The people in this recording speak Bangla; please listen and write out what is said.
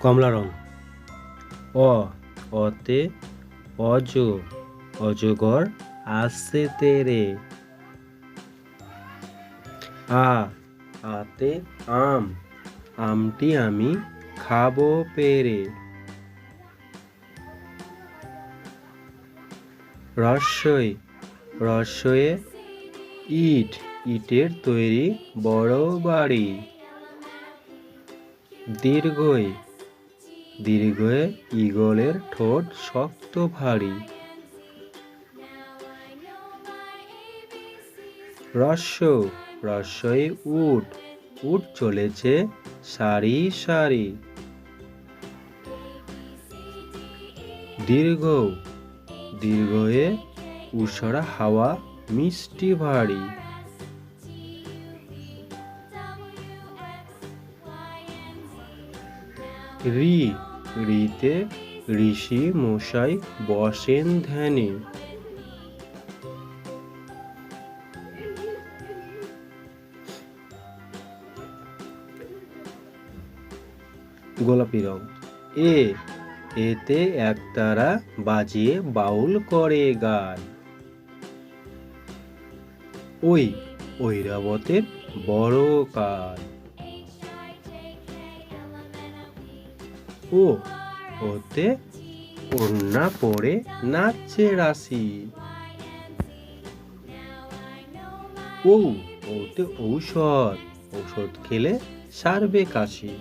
কমলা রং। অ, অতে অজ, অজগর আসছে তেরে। আ, আতে আম, আমটি আমি খাব পেরে। রস্যই রস্যয়ে ইট, ইটের তৈরি বড় বাড়ি। দীর্ঘই দীর্ঘয়ে ঈগলের ঠোঁট শক্ত ভারী। রস্য রস্যই উট উট চলেছে সারি সারি। দীর্ঘ, দীর্ঘয়ে উষরা হাওয়া মিষ্টি ভারী। রি রিতে ঋষি মশাই বসেন ধ্যানে। গোলাপি রং। এ, এতে একতারা বাজিয়ে বাউল করে গান। ওই, ঐরাবতের বড় কান ও ওতে ওড়না পরে নাচছে রাশি। ও ওতে ঔষধ ঔষধ খেলে সারবে কাশি।